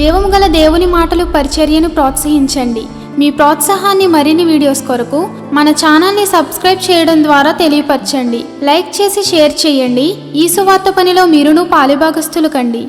జీవము గల దేవుని మాటలు పరిచర్యను ప్రోత్సహించండి. మీ ప్రోత్సాహాన్ని మరిన్ని వీడియోస్ కొరకు మన ఛానల్ని సబ్స్క్రైబ్ చేయడం ద్వారా తెలియపరచండి. లైక్ చేసి షేర్ చేయండి. ఈ సువార్త పనిలో మీరును పాలిభాగస్తులు కండి.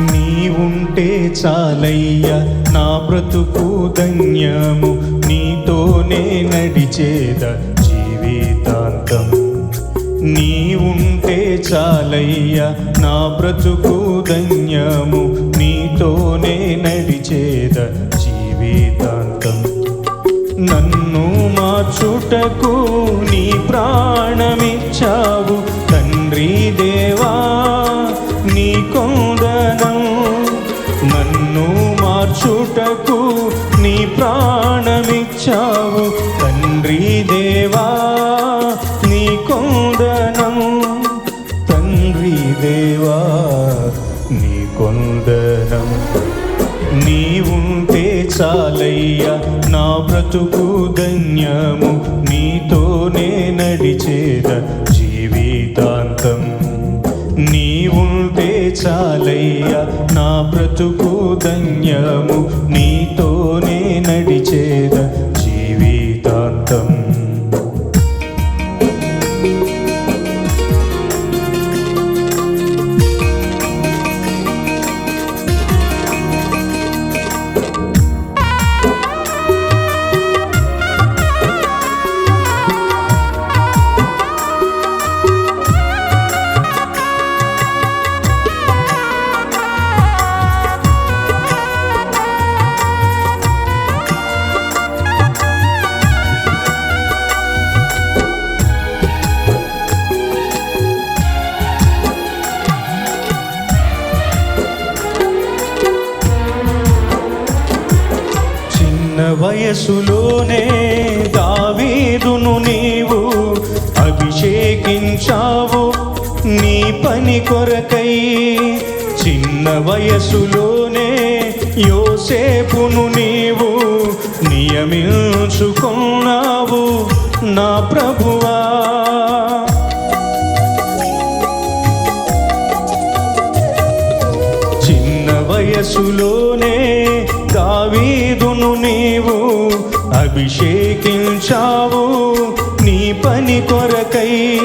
నీ ఉంటే చాలయ్యా నా బ్రతుకు ధన్యము. నీతోనే నడిచేద జీవితాంతం. నీ ఉంటే చాలయ్యా నా బ్రతుకు ధన్యము. నీతోనే నడిచేద జీవితాంతం. నన్ను మార్చుటకు నీ ప్రాణమిచ్చావు తండ్రి దేవా. నీ కొందనం నీ ఉంటే చాలయ్యా నా బ్రతుకు ధన్యము. నీతోనే నడిచేద జీవితాంతం. నీ ఉంటే చాలయ్యా నా బ్రతుకు ధన్యము. నీతోనే నడిచేద జీవితాంతం. వయసులోనే దావీదును నీవు అభిషేకించావు నీ పని కొరకై. చిన్న వయసులోనే యోసేపును నీవు నియమించుకున్నావు నా ప్రభువా. చిన్న వయసులోనే దావీదును నీవు అభిషేకించావు నీ పని కొరకై.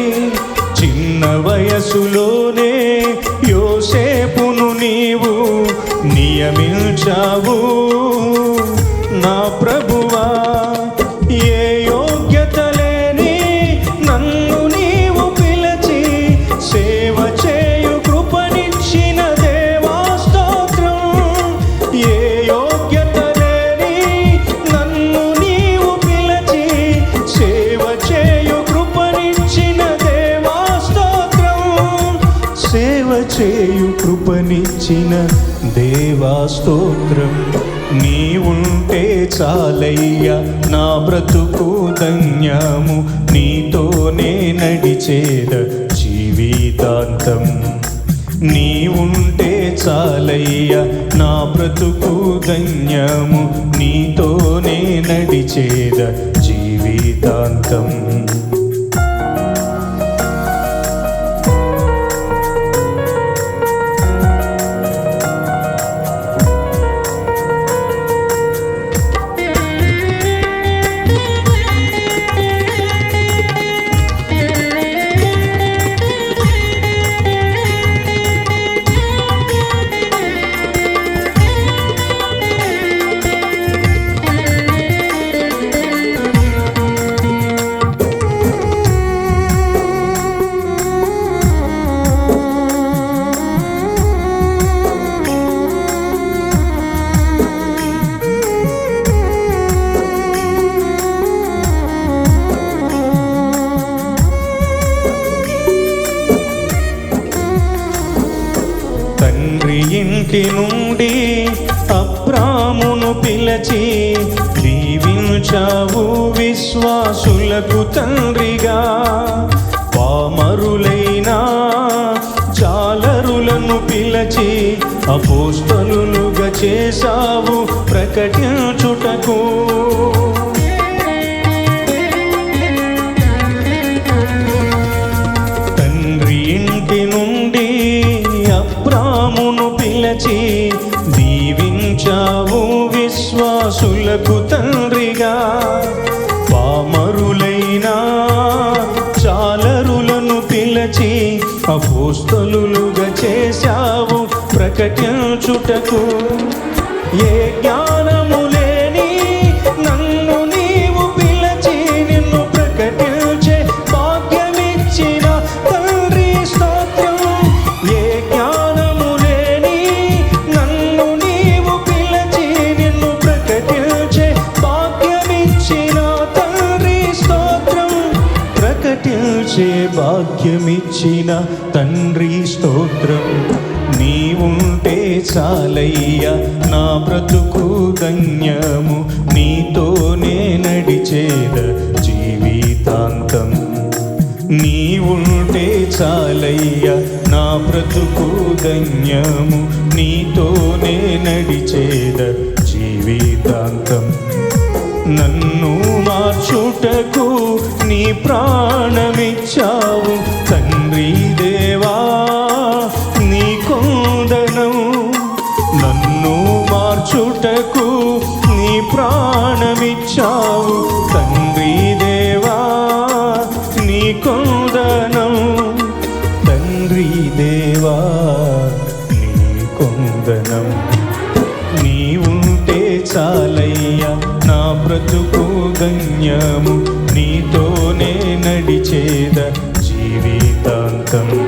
చిన్న వయసులోనే యోసేపును నీవు నియమించావు. చేయు కృపనిచ్చిన దేవా స్తోత్రం. నీవుంటే చాలయ్యా నా బ్రతుకు ధన్యము. నీతోనే నడిచేద జీవితాంతం. నీవుంటే చాలయ్యా నా బ్రతుకు ధన్యము. నీతోనే నడిచేద జీవితాంతం. ఇంటి నుండి అబ్రామును పిలచి దీవించావు విశ్వాసులకు తండ్రిగా. పామరులైనా జాలరులను పిలచి అపోస్తలులుగా చేశావు ప్రకటించుటకు. అబ్రామును దీవించావు విశ్వాసులకు తండ్రిగా. పామరులైనా చాలరులను పిలచి అపోస్తలుగా చేశావు ప్రకటించుటకు. ఏ జ్ఞానం ప్రకటించే భాగ్యమిచ్చిన తండ్రి స్తోత్రం. నీవుంటే చాలయ్య నా బ్రతుకు ధన్యము. నీతోనే నడిచేద జీవితాంతం. నీవుంటే చాలయ్య నా బ్రతుకు ధన్యము. నీతోనే నడిచేద జీవితాంతం. నన్ను మార్చుటకు నీ ప్రాణమిచ్చావు. తండ్రి coração.